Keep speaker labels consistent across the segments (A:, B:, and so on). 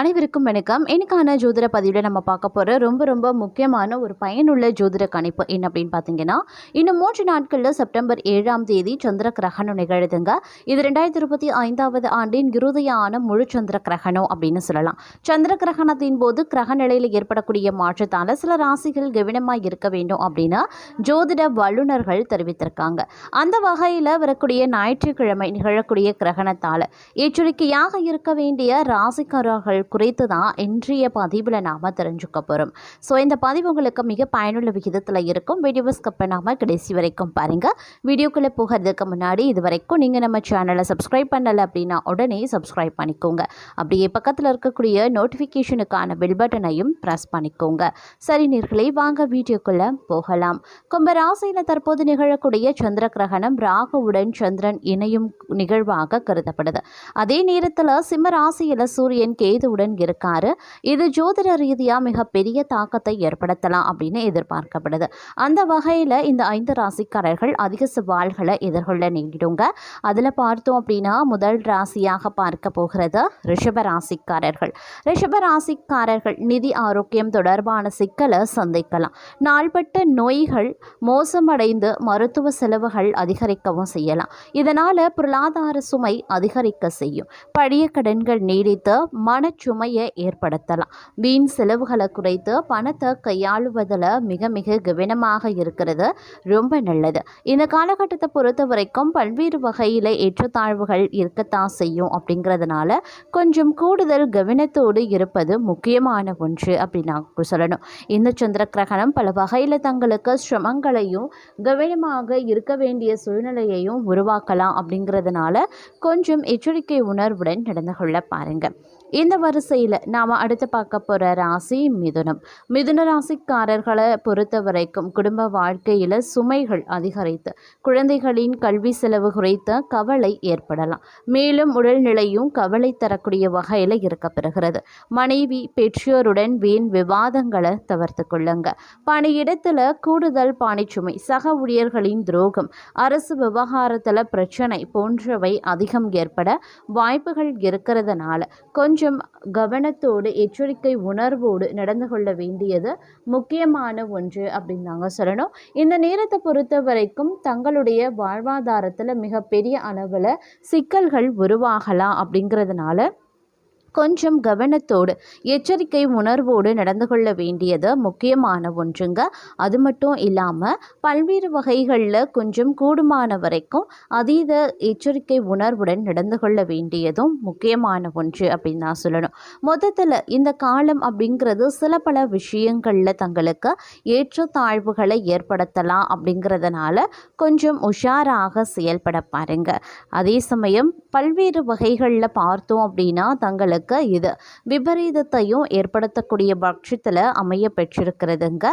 A: அனைவருக்கும் வணக்கம். எனக்கான ஜோதிட பதிவில் நம்ம பார்க்க போகிற ரொம்ப ரொம்ப முக்கியமான ஒரு பயனுள்ள ஜோதிட கணிப்பு என்ன அப்படின்னு பார்த்தீங்கன்னா இன்னும் மூன்று நாட்களில் செப்டம்பர் ஏழாம் தேதி சந்திர கிரகணம் நிகழுதுங்க. இது ரெண்டாயிரத்தி இருபத்தி ஐந்தாவது ஆண்டின் இறுதியான முழு சந்திர கிரகணம் அப்படின்னு சொல்லலாம். சந்திர கிரகணத்தின் போது கிரக நிலையில் ஏற்படக்கூடிய மாற்றத்தால் சில ராசிகள் கவனமாக இருக்க வேண்டும் அப்படின்னு ஜோதிட வல்லுநர்கள் தெரிவித்திருக்காங்க. அந்த வகையில் வரக்கூடிய ஞாயிற்றுக்கிழமை நிகழக்கூடிய கிரகணத்தால் எச்சரிக்கையாக இருக்க வேண்டிய ராசிக்காரர்கள் குறித்து தான் இன்றைய பதிவில் நாம் தெரிஞ்சுக்க போகிறோம் ஸோ இந்த பதிவு உங்களுக்கு மிக பயனுள்ள விகிதத்தில் இருக்கும். வீடியோவை ஸ்கிப் பண்ணாமல் கடைசி வரைக்கும் பாருங்கள் வீடியோக்குள்ளே போகிறதுக்கு முன்னாடி இது வரைக்கும் நீங்கள் நம்ம சேனலை சப்ஸ்கிரைப் பண்ணலை அப்படின்னா உடனே சப்ஸ்கிரைப் பண்ணிக்கோங்க. அப்படியே பக்கத்தில் இருக்கக்கூடிய நோட்டிஃபிகேஷனுக்கான பெல் பட்டனையும் ப்ரெஸ் பண்ணிக்கோங்க. சரி நீர்களை வாங்க வீடியோக்குள்ளே போகலாம். கும்பராசியில் தற்போது நிகழக்கூடிய சந்திர கிரகணம் ராகுவுடன் சந்திரன் இணையும் நிகழ்வாக கருதப்படுது. அதே நேரத்தில் சிம்ம ராசியில் சூரியன் கேது உறுதியுடன் இருக்காரு. இது ஜோதிட ரீதியாக மிகப்பெரிய தாக்கத்தை ஏற்படுத்தலாம் அப்படின்னு எதிர்பார்க்கப்படுது. அந்த வகையில் இந்த ஐந்து ராசிக்காரர்கள் அதிக சவால்களை எதிர்கொள்ள நேரிடுங்க. அதில் பார்த்தோம் அப்படின்னா முதல் ராசியாக பார்க்க போகிறது ரிஷப ராசிக்காரர்கள். ரிஷப ராசிக்காரர்கள் நிதி ஆரோக்கியம் தொடர்பான சிக்கலை சந்திக்கலாம். நாள்பட்ட நோய்கள் மோசமடைந்து மருத்துவ செலவுகள் அதிகரிக்கவும் செய்யலாம். இதனால் பொருளாதார சுமை அதிகரிக்க செய்யும். பழைய கடன்கள் நீடித்து மன சுமையை ஏற்படுத்தலாம். வீண் செலவுகளை குறைத்து பணத்தை கையாளுவதில் மிக மிக கவனமாக இருக்கிறது. ரொம்ப நல்லது. இந்த காலகட்டத்தை பொறுத்த வரைக்கும் பல்வேறு வகையில் ஏற்றத்தாழ்வுகள் இருக்கத்தான் செய்யும் அப்படிங்கிறதுனால கொஞ்சம் கூடுதல் கவனத்தோடு இருப்பது முக்கியமான ஒன்று அப்படின்னு சொல்லணும். இந்த சந்திர கிரகணம் பல வகையில் தங்களுக்கு சிரமங்களையும் கவனமாக இருக்க வேண்டிய சூழ்நிலையையும் உருவாக்கலாம் அப்படிங்கிறதுனால கொஞ்சம் எச்சரிக்கை உணர்வுடன் நடந்து கொள்ள பாருங்கள் இந்த வரிசையில் நாம் அடுத்து பார்க்க போகிற ராசி மிதுனம். மிதுன ராசிக்காரர்களை பொறுத்த வரைக்கும் குடும்ப வாழ்க்கையில் சுமைகள் அதிகரித்து குழந்தைகளின் கல்வி செலவு குறித்த கவலை ஏற்படலாம். மேலும் உடல்நிலையும் கவலை தரக்கூடிய வகையில் இருக்கப்பெறுகிறது. மனைவி பெற்றோருடன் வீண் விவாதங்களை தவிர்த்து கொள்ளுங்க. பணியிடத்தில் கூடுதல் பணிச்சுமை சக ஊழியர்களின் துரோகம் அரசு விவகாரத்தில் பிரச்சனை போன்றவை அதிகம் ஏற்பட வாய்ப்புகள் இருக்கிறதுனால கொஞ்சம் கவனத்தோடு எச்சரிக்கை உணர்வோடு நடந்து கொள்ள வேண்டியது முக்கியமான ஒன்று அப்படின்னு நாங்கள் சொல்லணும். இந்த நேரத்தை பொறுத்த வரைக்கும் தங்களுடைய வாழ்வாதாரத்தில் மிகப்பெரிய அளவில் சிக்கல்கள் உருவாகலாம் அப்படிங்கிறதுனால கொஞ்சம் கவனத்தோடு எச்சரிக்கை உணர்வோடு நடந்து கொள்ள வேண்டியது முக்கியமான ஒன்றுங்க. அது மட்டும் இல்லாமல் பல்வேறு வகைகளில் கொஞ்சம் கூடுமான வரைக்கும் அதீத எச்சரிக்கை உணர்வுடன் நடந்து கொள்ள வேண்டியதும் முக்கியமான ஒன்று அப்படின்னு நான் சொல்லணும். மொத்தத்தில் இந்த காலம் அப்படிங்கிறது சில பல விஷயங்களில் தங்களுக்கு ஏற்றத்தாழ்வுகளை ஏற்படுத்தலாம் அப்படிங்கிறதுனால கொஞ்சம் உஷாராக செயல்பட பாருங்க. அதே சமயம் பல்வேறு வகைகளில் பார்த்தோம் அப்படின்னா தங்களுக்கு இது விபரீதத்தையும் ஏற்படுத்தக்கூடிய பட்சத்தில் அமைய பெற்றிருக்கிறதுங்க.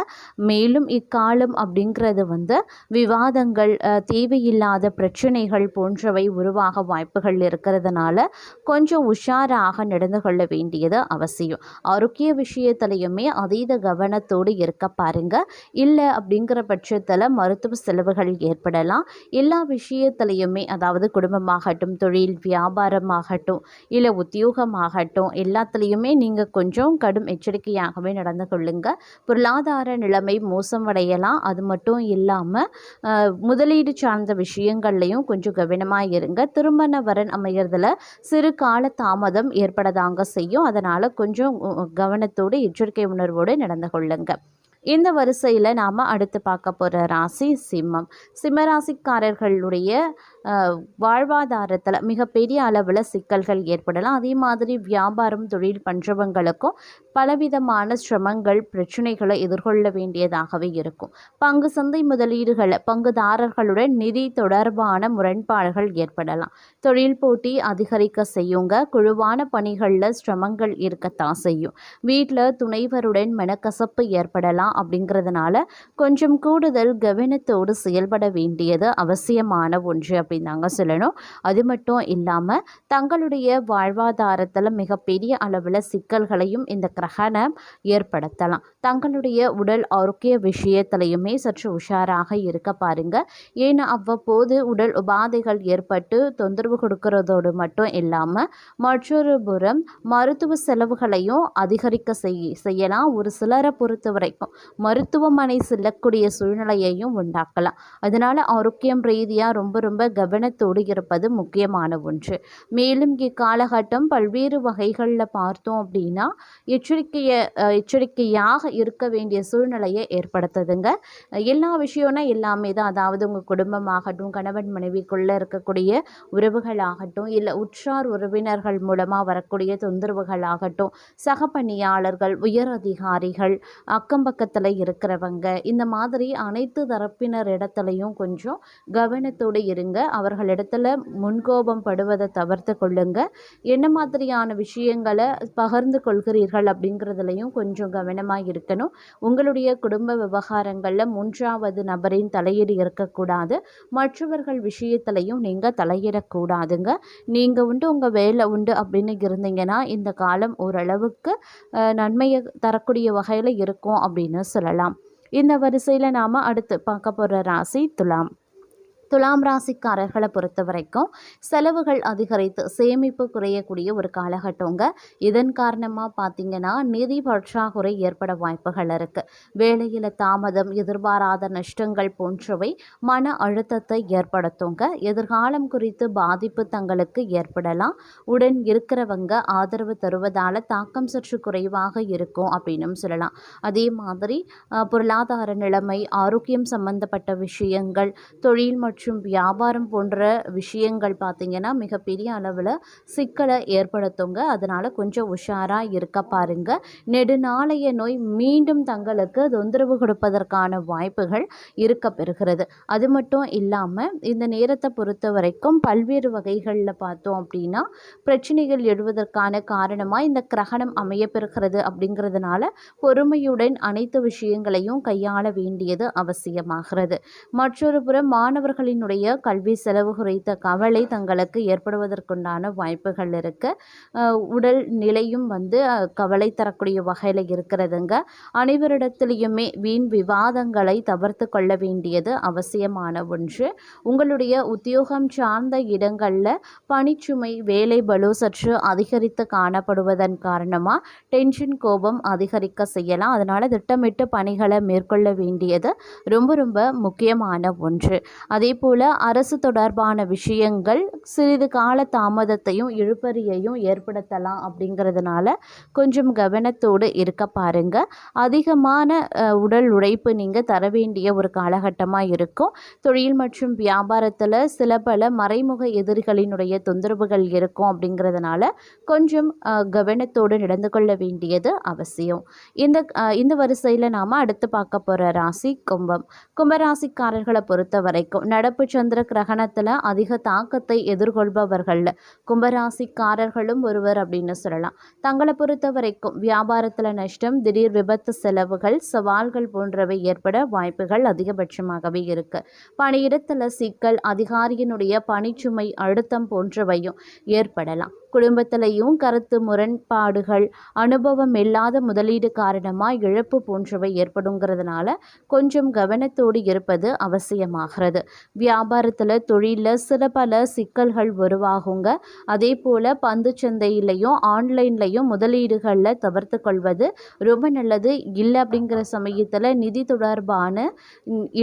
A: மேலும் இக்காலம் அப்படிங்கிறது வந்து விவாதங்கள் தேவையில்லாத பிரச்சனைகள் போன்றவை உருவாக வாய்ப்புகள் இருக்கிறதுனால கொஞ்சம் உஷாராக நடந்து கொள்ள வேண்டியது அவசியம். ஆரோக்கிய விஷயத்திலையுமே அதீத கவனத்தோடு இருக்க பாருங்க. இல்லை அப்படிங்கிற பட்சத்தில் மருத்துவ செலவுகள் ஏற்படலாம். எல்லா விஷயத்திலையுமே அதாவது குடும்பமாகட்டும் தொழில் வியாபாரமாகட்டும் இல்லை உத்தியோகமாகட்டும் எல்லாத்துலேயுமே நீங்கள் கொஞ்சம் கடும் எச்சரிக்கையாகவே நடந்து கொள்ளுங்க. பொருளாதார நிலைமை மோசமடையலாம். அது மட்டும் இல்லாமல் முதலீடு சார்ந்த விஷயங்கள்லையும் கொஞ்சம் கவனமாக இருங்க. திருமண வரன் அமைகிறதுல சிறு கால தாமதம் ஏற்படதாங்க செய்யும். அதனால் கொஞ்சம் கவனத்தோடு எச்சரிக்கை உணர்வோடு நடந்து கொள்ளுங்க. இந்த வரிசையில் நாம் அடுத்து பார்க்க போகிற ராசி சிம்மம். சிம்மராசிக்காரர்களுடைய வாழ்வாதாரத்தில் மிகப்பெரிய அளவில் சிக்கல்கள் ஏற்படலாம். அதே மாதிரி வியாபாரம் தொழில் பண்ணுறவங்களுக்கும் பலவிதமான சிரமங்கள் பிரச்சனைகளை எதிர்கொள்ள வேண்டியதாகவே இருக்கும். பங்கு சந்தை முதலீடுகளை பங்குதாரர்களுடன் நிதி தொடர்பான முரண்பாடுகள் ஏற்படலாம். தொழில் போட்டி அதிகரிக்க செய்யுங்க. குழுவான பணிகளில் சிரமங்கள் இருக்கத்தான் செய்யும். வீட்டில் துணைவருடன் மனக்கசப்பு ஏற்படலாம் அப்படிங்கிறதுனால கொஞ்சம் கூடுதல் கவனத்தோடு செயல்பட வேண்டியது அவசியமான ஒன்று அப்படின்னு தாங்க சொல்லணும். அது மட்டும் இல்லாமல் தங்களுடைய வாழ்வாதாரத்தில் மிகப்பெரிய அளவில் சிக்கல்களையும் இந்த கிரகணம் ஏற்படுத்தலாம். தங்களுடைய உடல் ஆரோக்கிய விஷயத்திலையுமே சற்று உஷாராக இருக்க பாருங்க. ஏன்னா அவ்வப்போது உடல் உபாதைகள் ஏற்பட்டு தொந்தரவு கொடுக்கறதோடு மட்டும் இல்லாமல் மற்றொரு புறம் மருத்துவ செலவுகளையும் அதிகரிக்க செய் செய்யலாம். ஒரு சிலரை பொறுத்த வரைக்கும் மருத்துவமனை செல்லக்கூடிய சூழ்நிலையையும் உண்டாக்கலாம். அதனால் ஆரோக்கியம் ரீதியாக ரொம்ப ரொம்ப கவனத்தோடு இருப்பது முக்கியமான ஒன்று. மேலும் இக்காலகட்டம் பல்வேறு வகைகளில் பார்த்தோம் அப்படின்னா எச்சரிக்கையை எச்சரிக்கையாக இருக்க வேண்டிய சூழ்நிலையை ஏற்படுத்துதுங்க. எல்லா விஷயம்னா எல்லாமே தான். அதாவது உங்கள் குடும்பமாகட்டும் கணவன் மனைவிக்குள்ளே இருக்கக்கூடிய உறவுகளாகட்டும் இல்லை உற்றார் உறவினர்கள் மூலமாக வரக்கூடிய தொந்தரவுகளாகட்டும் சக பணியாளர்கள் உயர் அதிகாரிகள் அக்கம் பக்கத்தில் இருக்கிறவங்க இந்த மாதிரி அனைத்து தரப்பினர் இடத்துலையும் கொஞ்சம் கவனத்தோடு இருங்க. அவர்களிடத்துல முன்கோபம் படுவதை தவிர்த்து கொள்ளுங்க. என்ன மாதிரியான விஷயங்களை பகிர்ந்து கொள்கிறீர்கள் அப்படிங்கிறதுலையும் கொஞ்சம் கவனமாக இருக்கணும். உங்களுடைய குடும்ப விவகாரங்களில் மூன்றாவது நபரின் தலையீடு இருக்கக்கூடாது. மற்றவர்கள் விஷயத்திலையும் நீங்கள் தலையிடக்கூடாதுங்க. நீங்கள் உண்டு உங்கள் வேலை உண்டு அப்படின்னு இருந்தீங்கன்னா இந்த காலம் ஓரளவுக்கு நன்மையை தரக்கூடிய வகையில் இருக்கும் அப்படின்னு சொல்லலாம். இந்த வரிசையில் நாம் அடுத்து பார்க்க போகிற ராசி துலாம். துலாம் ராசிக்காரர்களை பொறுத்த வரைக்கும் செலவுகள் அதிகரித்து சேமிப்பு குறையக்கூடிய ஒரு காலகட்டங்க. இதன் காரணமாக பார்த்தீங்கன்னா நிதி பற்றாக்குறை ஏற்பட வாய்ப்புகள் இருக்குது வேலையில் தாமதம் எதிர்பாராத நஷ்டங்கள் போன்றவை மன அழுத்தத்தை ஏற்படுத்துங்க. எதிர்காலம் குறித்து பாதிப்பு தங்களுக்கு ஏற்படலாம். உடன் இருக்கிறவங்க ஆதரவு தருவதால் தாக்கம் சற்று குறைவாக இருக்கும் அப்படின்னும் சொல்லலாம். அதே மாதிரி பொருளாதார நிலைமை ஆரோக்கியம் சம்பந்தப்பட்ட விஷயங்கள் தொழில் மற்றும் மற்றும் வியாபாரம் போன்ற விஷயங்கள் பார்த்திங்கன்னா மிகப்பெரிய அளவில் சிக்கலை ஏற்படுத்துங்க. அதனால் கொஞ்சம் உஷாராக இருக்க பாருங்கள் நெடுநாளைய நோய் மீண்டும் தங்களுக்கு தொந்தரவு கொடுப்பதற்கான வாய்ப்புகள் இருக்க பெறுகிறது. அது மட்டும் இல்லாமல் இந்த நேரத்தை பொறுத்த வரைக்கும் பல்வேறு வகைகளில் பார்த்தோம் அப்படின்னா பிரச்சனைகள் எழுவதற்கான காரணமாக இந்த கிரகணம் அமையப்பெறுகிறது அப்படிங்கிறதுனால பொறுமையுடன் அனைத்து விஷயங்களையும் கையாள வேண்டியது அவசியமாகிறது. மற்றொரு புறம் மாணவர்களினுடைய கல்வி செலவு குறித்த கவலை தங்களுக்கு ஏற்படுவதற்குண்டான வாய்ப்புகள் இருக்குது உடல் நிலையும் வந்து கவலை தரக்கூடிய வகையில் இருக்கிறதுங்க. அனைவரிடத்திலையுமே வீண் விவாதங்களை தவிர்த்து கொள்ள வேண்டியது அவசியமான ஒன்று. உங்களுடைய உத்தியோகம் சார்ந்த இடங்களில் பணிச்சுமை வேலை பலு சற்று அதிகரித்து காணப்படுவதன் காரணமாக டென்ஷன் கோபம் அதிகரிக்க செய்யலாம். அதனால் திட்டமிட்டு பணிகளை மேற்கொள்ள வேண்டியது ரொம்ப ரொம்ப முக்கியமான ஒன்று. அதே போல் அரசு தொடர்பான விஷயங்கள் சிறிது கால தாமதத்தையும் இழுபறியையும் ஏற்படுத்தலாம் அப்படிங்கிறதுனால கொஞ்சம் கவனத்தோடு இருக்க பாருங்க. அதிகமான உடல் உழைப்பு நீங்கள் தர வேண்டிய ஒரு காலகட்டமாக இருக்கும். தொழில் மற்றும் வியாபாரத்தில் சில பல மறைமுக எதிரிகளினுடைய தொந்தரவுகள் இருக்கும் அப்படிங்கிறதுனால கொஞ்சம் கவனத்தோடு நடந்து கொள்ள வேண்டியது அவசியம். இந்த இந்த வரிசையில் நாம் அடுத்து பார்க்க போகிற ராசி கும்பம். கும்பராசிக்காரர்களை பொறுத்த வரைக்கும் நடப்பு சந்திர கிரகணத்தில் அதிக தாக்கத்தை எதிர்கொள்பவர்கள். கும்பராசிக்காரர்களும் ஒருவர் அப்படின்னு சொல்லலாம். தங்களை பொறுத்த வரைக்கும் வியாபாரத்தில் நஷ்டம் திடீர் விபத்து செலவுகள் சவால்கள் போன்றவை ஏற்பட வாய்ப்புகள் அதிகபட்சமாகவே இருக்கு. பணியிடத்தில் சிக்கல் அதிகாரியினுடைய பணிச்சுமை அழுத்தம் போன்றவையும் ஏற்படலாம். குடும்பத்திலையும் கருத்து முரண்பாடுகள் அனுபவம் இல்லாத முதலீடு காரணமாக இழப்பு போன்றவை ஏற்படுங்கிறதுனால கொஞ்சம் கவனத்தோடு இருப்பது அவசியமாகிறது. வியாபாரத்தில் தொழிலில் சில பல சிக்கல்கள் உருவாகுங்க. அதே போல் பந்து சந்தையிலையும் ஆன்லைன்லையும் முதலீடுகளில் தவிர்த்து கொள்வது ரொம்ப நல்லது. இல்லை அப்படிங்கிற சமயத்தில் நிதி தொடர்பான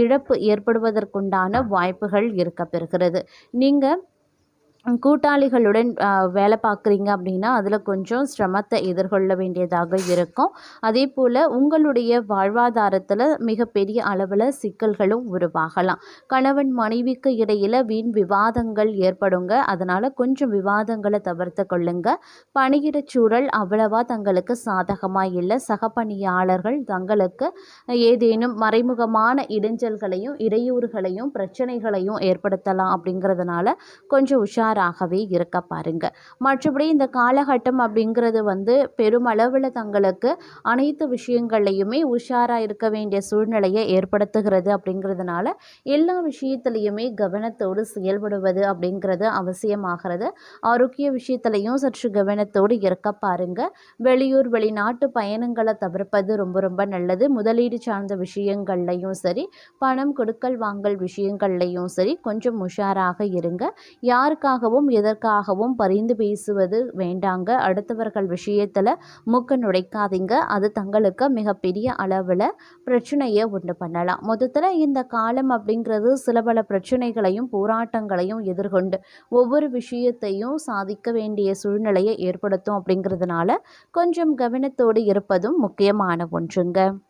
A: இழப்பு ஏற்படுவதற்குண்டான வாய்ப்புகள் இருக்க பெறுகிறது நீங்கள் கூட்டாளிகளுடன் வேலை பார்க்குறீங்க அப்படின்னா அதில் கொஞ்சம் சிரமத்தை எதிர்கொள்ள வேண்டியதாக இருக்கும். அதே போல் உங்களுடைய வாழ்வாதாரத்தில் மிகப்பெரிய அளவில் சிக்கல்களும் உருவாகலாம். கணவன் மனைவிக்கு இடையில் வீண் விவாதங்கள் ஏற்படுங்க. அதனால் கொஞ்சம் விவாதங்களை தவிர்த்து கொள்ளுங்க. பணியிட சூழல் அவ்வளவா தங்களுக்கு சாதகமாக இல்லை. சக பணியாளர்கள் தங்களுக்கு ஏதேனும் மறைமுகமான இடைஞ்சல்களையும் இடையூறுகளையும் பிரச்சனைகளையும் ஏற்படுத்தலாம் அப்படிங்கிறதுனால கொஞ்சம் உஷார் தயாராகவே இருக்க பாருங்க. மற்றபடி இந்த காலகட்டம் அப்படிங்கிறது வந்து பெருமளவில் தங்களுக்கு அனைத்து விஷயங்கள்லையுமே உஷாராக இருக்க வேண்டிய சூழ்நிலையை ஏற்படுத்துகிறது அப்படிங்கிறதுனால எல்லா விஷயத்துலையுமே கவனத்தோடு செயல்படுவது அப்படிங்கிறது அவசியமாகிறது. ஆரோக்கிய விஷயத்துலையும் சற்று கவனத்தோடு இருக்க பாருங்க. வெளியூர் வெளிநாட்டு பயணங்களை தவிர்ப்பது ரொம்ப ரொம்ப நல்லது. முதலீடு சார்ந்த விஷயங்கள்லையும் சரி பணம் கொடுக்கல் வாங்கல் விஷயங்கள்லையும் சரி கொஞ்சம் உஷாராக இருங்க. யாருக்காக யாருக்காகவும் எதற்காகவும் பரிந்து பேசுவது வேண்டாங்க. அடுத்தவர்கள் விஷயத்தில் மூக்க நுழைக்காதீங்க. அது தங்களுக்கு மிகப்பெரிய அளவில் பிரச்சனையை உண்டு பண்ணலாம். மொத்தத்தில் இந்த காலம் அப்படிங்கிறது சில பல பிரச்சனைகளையும் போராட்டங்களையும் எதிர்கொண்டு ஒவ்வொரு விஷயத்தையும் சாதிக்க வேண்டிய சூழ்நிலையை ஏற்படுத்தும் அப்படிங்கிறதுனால கொஞ்சம் கவனத்தோடு இருப்பதும் முக்கியமான ஒன்றுங்க.